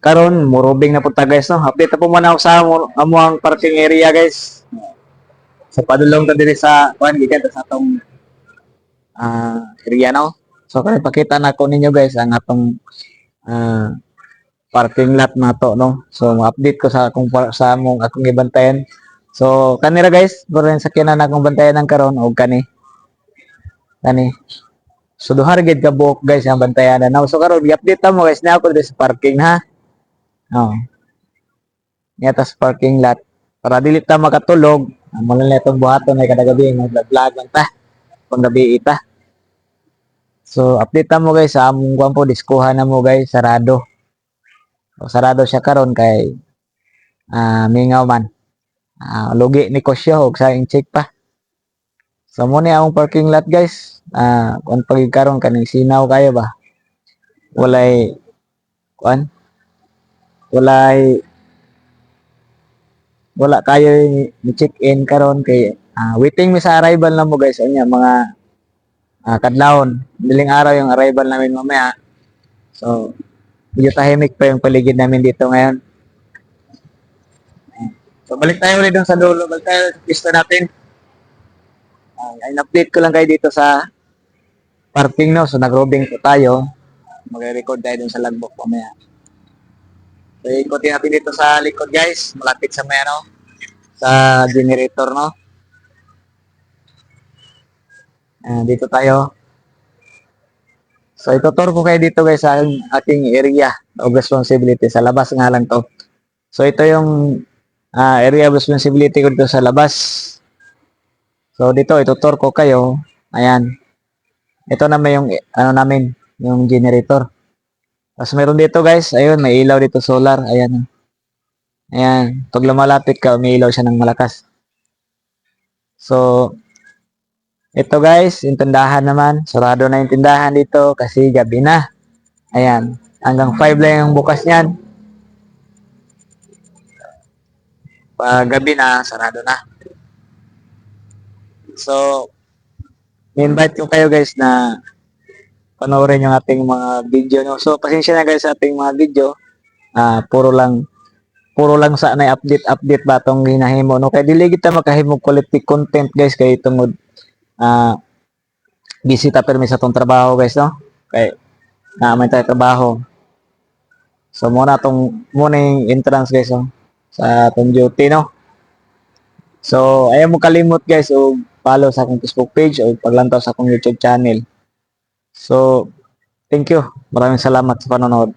karon murubing na punta guys no. Update na po muna sa amo amo ang parking area guys. So padulong ta diri sa kuan gikan sa atong ah area no. So kaya pakita na ko ninyo guys ang atong ah parking lot na to no. So update ko sa akong sa among akong gibantayan. So kanira guys, burin sa kinan akong bantayan ng karon og kani. Kani. So duha gid ka buok guys ang bantayan na. So karon i-update ta mo guys na ako sa parking ha. Oh. Niyata sa parking lot para dili ta makatulog. Amo lang itong buhaton ay kada gabi ng lang ta. Pang gabi ita. So update ta mo guys sa among kuan po diskuhan na mo guys sarado. So, sarado siya karon kay ah mingaw man. Ah lugi ni Kosyo og sa check pa. So mo ni among parking lot guys. Ah kung pagikaron kaning sinaw kayo ba. Walay kuan walay wala kayo ni check in karon kay ah, waiting mi sa arrival na mo guys unya mga ah, kadlawon. Diling araw yung arrival namin mamaya. So medyo tahimik pa yung paligid namin dito ngayon. So balik tayo ulit sa dulo. Balik tayo sa pista natin. Uh, in-update ko lang kayo dito sa parking no? So nag-robing po tayo. Magre-record tayo dun sa logbook mamaya So, ikutin natin dito sa likod guys. Malapit sa may ano, sa generator, no? Ah, dito tayo. So, itutur ko kayo dito guys sa aking area of responsibility. Sa labas nga lang to. So, ito yung ah, area of responsibility ko dito sa labas. So, dito, itutur ko kayo. Ayan. Ito naman yung, ano namin, yung generator. Tapos meron dito guys, ayun, may ilaw dito solar, ayan. Ayan, pag lumalapit ka, may ilaw siya ng malakas. So, ito guys, yung tindahan naman, sarado na yung tindahan dito kasi gabi na. Ayan, hanggang 5 lang yung bukas niyan. Pag gabi na, sarado na. So, invite ko kayo guys na panoorin yung ating mga video no. So pasensya na guys sa ating mga video. Ah, puro lang puro lang sa na update update ba tong hinahimo no? Kay dili kita makahimo quality content guys kay tungod ah busy ta permi sa tong trabaho guys no? Kay na may tayo trabaho. So muna tong muna entrance guys no? Sa atong duty no? So ayaw mo kalimot guys o follow sa akong Facebook page o paglantaw sa akong YouTube channel So, thank you. Maraming salamat sa panonood.